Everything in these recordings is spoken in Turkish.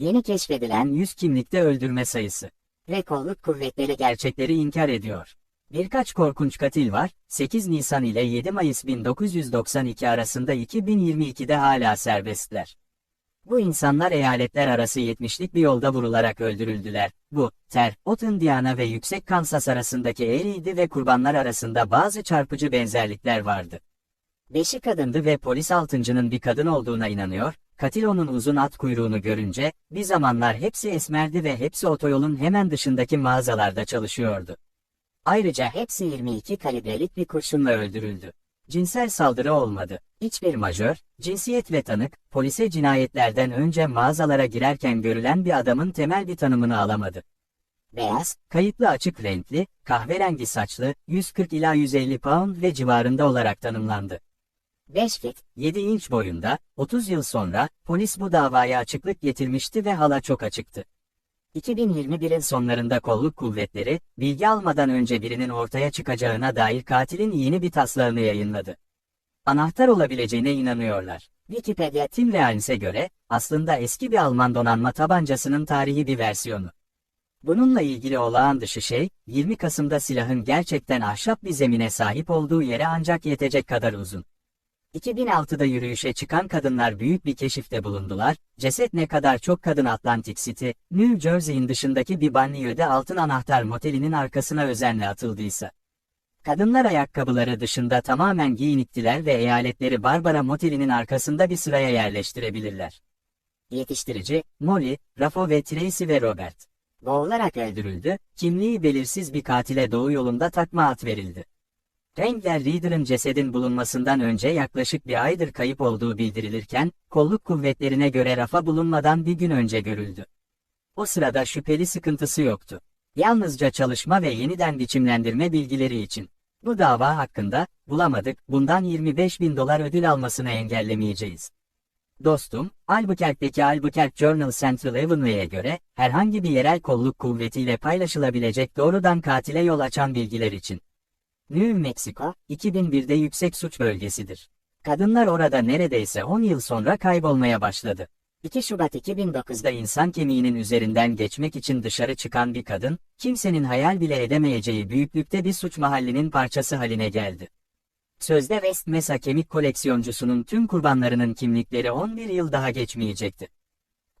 Yeni keşfedilen 100 kimlikte öldürme sayısı ve kolluk kuvvetleri gerçekleri inkar ediyor. Birkaç korkunç katil var, 8 Nisan ile 7 Mayıs 1992 arasında 2022'de hala serbestler. Bu insanlar eyaletler arası 70'lik bir yolda vurularak öldürüldüler. Bu, Ter, Ot Indiana ve Yüksek Kansas arasındaki eğriydi ve kurbanlar arasında bazı çarpıcı benzerlikler vardı. Beşi kadındı ve polis altıncının bir kadın olduğuna inanıyor, katil onun uzun at kuyruğunu görünce, bir zamanlar hepsi esmerdi ve hepsi otoyolun hemen dışındaki mağazalarda çalışıyordu. Ayrıca hepsi 22 kalibrelik bir kurşunla öldürüldü. Cinsel saldırı olmadı. Hiçbir majör, cinsiyet ve tanık, polise cinayetlerden önce mağazalara girerken görülen bir adamın temel bir tanımını alamadı. Beyaz, kayıtlı açık renkli, kahverengi saçlı, 140 ila 150 pound ve civarında olarak tanımlandı. 5 fit, 7 inç boyunda, 30 yıl sonra, polis bu davaya açıklık getirmişti ve hala çok açıktı. 2021'in sonlarında kolluk kuvvetleri, bilgi almadan önce birinin ortaya çıkacağına dair katilin yeni bir taslağını yayınladı. Anahtar olabileceğine inanıyorlar. Wikipedia Tim Realns'e göre, aslında eski bir Alman donanma tabancasının tarihi bir versiyonu. Bununla ilgili olağan dışı şey, 20 Kasım'da silahın gerçekten ahşap bir zemine sahip olduğu yere ancak yetecek kadar uzun. 2006'da yürüyüşe çıkan kadınlar büyük bir keşifte bulundular, ceset ne kadar çok kadın Atlantic City, New Jersey'in dışındaki bir banliyöde altın anahtar motelinin arkasına özenle atıldıysa. Kadınlar ayakkabıları dışında tamamen giyiniktiler ve eyaletleri Barbara Motel'inin arkasında bir sıraya yerleştirebilirler. Yetiştirici, Molly, Raffo ve Tracy ve Robert. Boğularak öldürüldü, kimliği belirsiz bir katile doğu yolunda takma at verildi. Wrangler Reader'ın cesedin bulunmasından önce yaklaşık bir aydır kayıp olduğu bildirilirken, kolluk kuvvetlerine göre rafa bulunmadan bir gün önce görüldü. O sırada şüpheli sıkıntısı yoktu. Yalnızca çalışma ve yeniden biçimlendirme bilgileri için. Bu dava hakkında, bulamadık, bundan 25 bin dolar ödül almasını engellemeyeceğiz. Dostum, Albuquerque'deki Albuquerque Journal Central Avenue'ye göre, herhangi bir yerel kolluk kuvvetiyle paylaşılabilecek doğrudan katile yol açan bilgiler için. New Mexico, 2001'de yüksek suç bölgesidir. Kadınlar orada neredeyse 10 yıl sonra kaybolmaya başladı. 2 Şubat 2009'da insan kemiğinin üzerinden geçmek için dışarı çıkan bir kadın, kimsenin hayal bile edemeyeceği büyüklükte bir suç mahallinin parçası haline geldi. Sözde West Mesa kemik koleksiyoncusunun tüm kurbanlarının kimlikleri 11 yıl daha geçmeyecekti.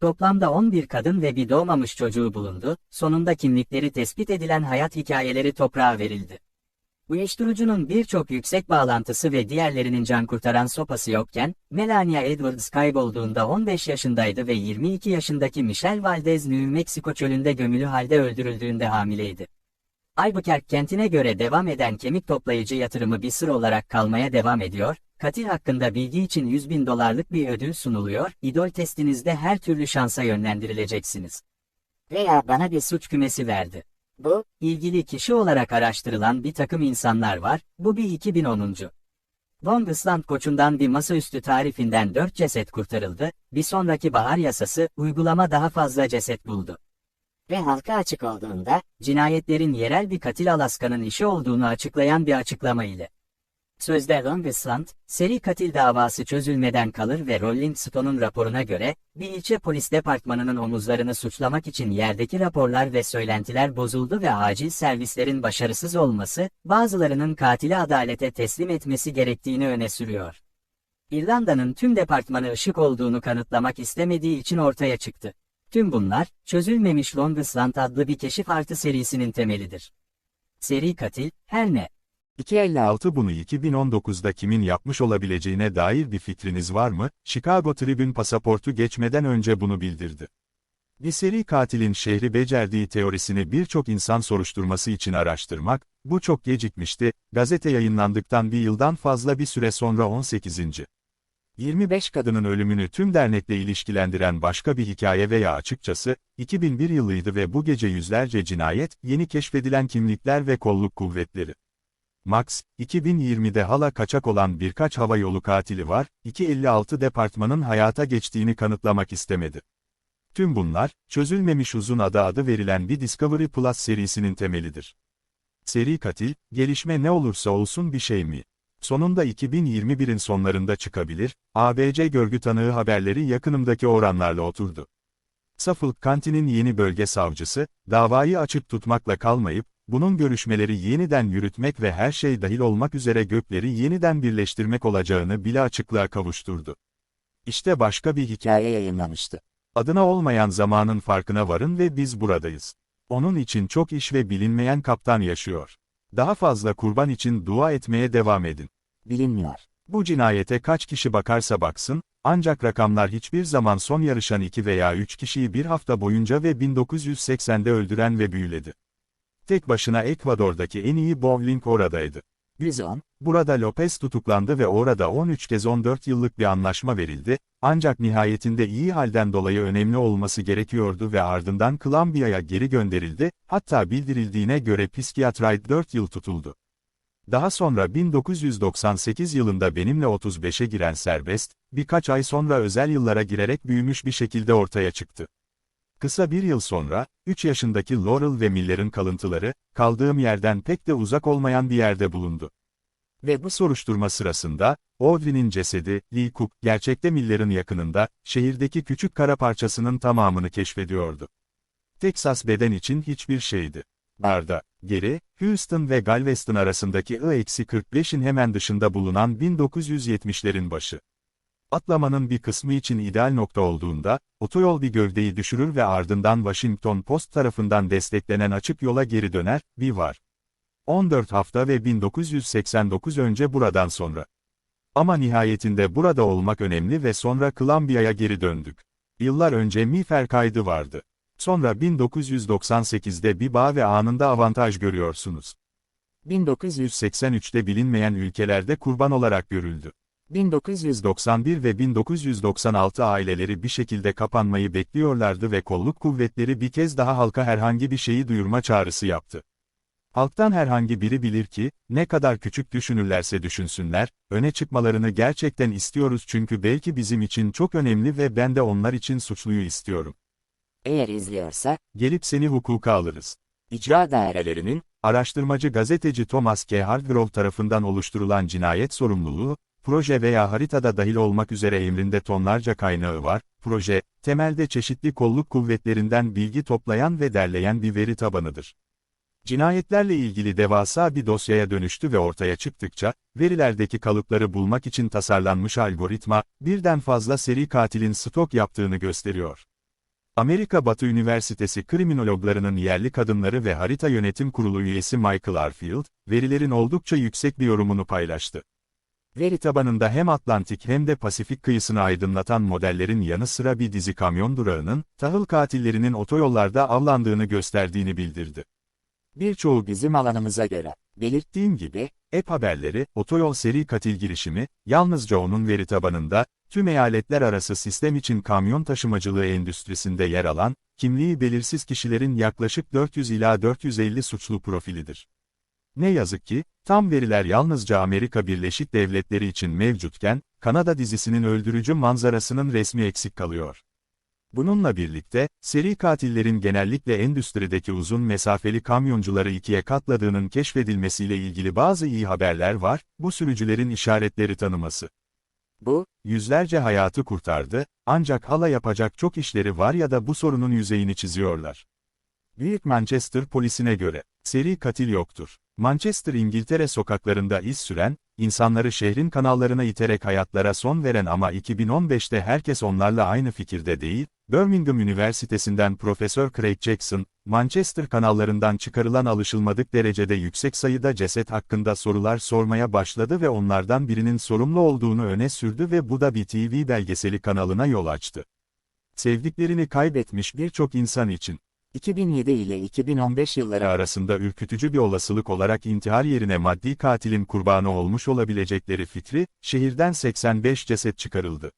Toplamda 11 kadın ve bir doğmamış çocuğu bulundu, sonunda kimlikleri tespit edilen hayat hikayeleri toprağa verildi. Uyuşturucunun birçok yüksek bağlantısı ve diğerlerinin can kurtaran sopası yokken, Melania Edwards kaybolduğunda 15 yaşındaydı ve 22 yaşındaki Michelle Valdez New Mexico çölünde gömülü halde öldürüldüğünde hamileydi. Albuquerque kentine göre devam eden kemik toplayıcı yatırımı bir sır olarak kalmaya devam ediyor, katil hakkında bilgi için 100 bin dolarlık bir ödül sunuluyor, idol testinizde her türlü şansa yönlendirileceksiniz. Veya bana bir suç kümesi verdi. Bu, ilgili kişi olarak araştırılan bir takım insanlar var, bu bir 2010. Von Island koçundan bir masaüstü tarifinden 4 ceset kurtarıldı, bir sonraki bahar yasası, uygulama daha fazla ceset buldu. Ve halka açık olduğunda, cinayetlerin yerel bir katil Alaska'nın işi olduğunu açıklayan bir açıklama ile. Sözde Long Island, seri katil davası çözülmeden kalır ve Rolling Stone'un raporuna göre, bir ilçe polis departmanının omuzlarını suçlamak için yerdeki raporlar ve söylentiler bozuldu ve acil servislerin başarısız olması, bazılarının katili adalete teslim etmesi gerektiğini öne sürüyor. İrlanda'nın tüm departmanı ışık olduğunu kanıtlamak istemediği için ortaya çıktı. Tüm bunlar, çözülmemiş Long Island adlı bir keşif artı serisinin temelidir. Seri katil, her ne? 256 bunu 2019'da kimin yapmış olabileceğine dair bir fikriniz var mı? Chicago Tribune pasaportu geçmeden önce bunu bildirdi. Bir seri katilin şehri becerdiği teorisini birçok insan soruşturması için araştırmak, bu çok gecikmişti, gazete yayınlandıktan bir yıldan fazla bir süre sonra 18. 25 kadının ölümünü tüm dernekle ilişkilendiren başka bir hikaye veya açıkçası, 2001 yılıydı ve bu gece yüzlerce cinayet, yeni keşfedilen kimlikler ve kolluk kuvvetleri. Max, 2020'de hala kaçak olan birkaç hava yolu katili var, 256 departmanın hayata geçtiğini kanıtlamak istemedi. Tüm bunlar, çözülmemiş uzun adı adı verilen bir Discovery Plus serisinin temelidir. Seri katil, gelişme ne olursa olsun bir şey mi? Sonunda 2021'in sonlarında çıkabilir, ABC görgü tanığı haberleri yakınımdaki oranlarla oturdu. Suffolk County'nin yeni bölge savcısı, davayı açık tutmakla kalmayıp, bunun görüşmeleri yeniden yürütmek ve her şey dahil olmak üzere gökleri yeniden birleştirmek olacağını bile açıklığa kavuşturdu. İşte başka bir hikaye yayınlamıştı. Adına olmayan zamanın farkına varın ve biz buradayız. Onun için çok iş ve bilinmeyen kaptan yaşıyor. Daha fazla kurban için dua etmeye devam edin. Bilinmiyor. Bu cinayete kaç kişi bakarsa baksın, ancak rakamlar hiçbir zaman son yarışan 2 veya 3 kişiyi bir hafta boyunca ve 1980'de öldüren ve büyüledi. Tek başına Ekvador'daki en iyi bowling oradaydı. Bizon, burada Lopez tutuklandı ve orada 13 kez 14 yıllık bir anlaşma verildi, ancak nihayetinde iyi halden dolayı önemli olması gerekiyordu ve ardından Colombia'ya geri gönderildi, hatta bildirildiğine göre psikiyatrayt 4 yıl tutuldu. Daha sonra 1998 yılında benimle 35'e giren serbest, birkaç ay sonra özel yıllara girerek büyümüş bir şekilde ortaya çıktı. Kısa bir yıl sonra, 3 yaşındaki Laurel ve Miller'ın kalıntıları, kaldığım yerden pek de uzak olmayan bir yerde bulundu. Ve bu soruşturma sırasında, Audrey'nin cesedi, Lee Cook, gerçekte Miller'ın yakınında, şehirdeki küçük kara parçasının tamamını keşfediyordu. Texas beden için hiçbir şeydi. Barda, geri, Houston ve Galveston arasındaki I-45'in hemen dışında bulunan 1970'lerin başı. Atlamanın bir kısmı için ideal nokta olduğunda, otoyol bir gövdeyi düşürür ve ardından Washington Post tarafından desteklenen açık yola geri döner, bir var. 14 hafta ve 1989 önce buradan sonra. Ama nihayetinde burada olmak önemli ve sonra Columbia'ya geri döndük. Yıllar önce miğfer kaydı vardı. Sonra 1998'de bir bağ ve anında avantaj görüyorsunuz. 1983'te bilinmeyen ülkelerde kurban olarak görüldü. 1991 ve 1996 aileleri bir şekilde kapanmayı bekliyorlardı ve kolluk kuvvetleri bir kez daha halka herhangi bir şeyi duyurma çağrısı yaptı. Halktan herhangi biri bilir ki, ne kadar küçük düşünürlerse düşünsünler, öne çıkmalarını gerçekten istiyoruz çünkü belki bizim için çok önemli ve ben de onlar için suçluyu istiyorum. Eğer izliyorsa, Gelip seni hukuka alırız. icra dairelerinin, Araştırmacı gazeteci Thomas K. Hardgrove tarafından oluşturulan cinayet sorumluluğu, proje veya haritada dahil olmak üzere emrinde tonlarca kaynağı var, proje, temelde çeşitli kolluk kuvvetlerinden bilgi toplayan ve derleyen bir veri tabanıdır. Cinayetlerle ilgili devasa bir dosyaya dönüştü ve ortaya çıktıkça, verilerdeki kalıpları bulmak için tasarlanmış algoritma, birden fazla seri katilin stok yaptığını gösteriyor. Amerika Batı Üniversitesi kriminologlarının yerli kadınları ve harita yönetim kurulu üyesi Michael Arfield, verilerin oldukça yüksek bir yorumunu paylaştı. Veri tabanında hem Atlantik hem de Pasifik kıyısını aydınlatan modellerin yanı sıra bir dizi kamyon durağının, tahıl katillerinin otoyollarda avlandığını gösterdiğini bildirdi. Birçoğu bizim alanımıza göre, belirttiğim gibi, app haberleri, otoyol seri katil girişimi, yalnızca onun veri tabanında, tüm eyaletler arası sistem için kamyon taşımacılığı endüstrisinde yer alan, kimliği belirsiz kişilerin yaklaşık 400 ila 450 suçlu profilidir. Ne yazık ki, tam veriler yalnızca Amerika Birleşik Devletleri için mevcutken, Kanada dizisinin öldürücü manzarasının resmi eksik kalıyor. Bununla birlikte, seri katillerin genellikle endüstrideki uzun mesafeli kamyoncuları ikiye katladığının keşfedilmesiyle ilgili bazı iyi haberler var, bu sürücülerin işaretleri tanıması. bu, Yüzlerce hayatı kurtardı, ancak hala yapacak çok işleri var ya da bu sorunun yüzeyini çiziyorlar. Büyük Manchester polisine göre, seri katil yoktur. Manchester İngiltere sokaklarında iz süren, insanları şehrin kanallarına iterek hayatlara son veren ama 2015'te herkes onlarla aynı fikirde değil, Birmingham Üniversitesi'nden Profesör Craig Jackson, Manchester kanallarından çıkarılan alışılmadık derecede yüksek sayıda ceset hakkında sorular sormaya başladı ve onlardan birinin sorumlu olduğunu öne sürdü ve bu da bir TV belgeseli kanalına yol açtı. Sevdiklerini kaybetmiş birçok insan için, 2007 ile 2015 yılları arasında ürkütücü bir olasılık olarak intihar yerine maddi katilin kurbanı olmuş olabilecekleri fikri, şehirden 85 ceset çıkarıldı.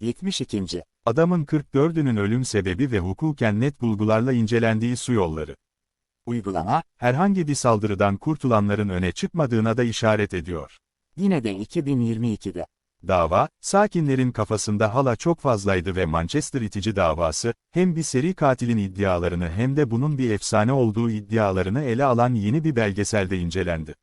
72. Adamın 44'ünün ölüm sebebi ve hukuken net bulgularla incelendiği su yolları. uygulama, Herhangi bir saldırıdan kurtulanların öne çıkmadığına da işaret ediyor. yine de 2022'de, Dava, sakinlerin kafasında hala çok fazlaydı ve Manchester itici davası, hem bir seri katilin iddialarını hem de bunun bir efsane olduğu iddialarını ele alan yeni bir belgeselde incelendi.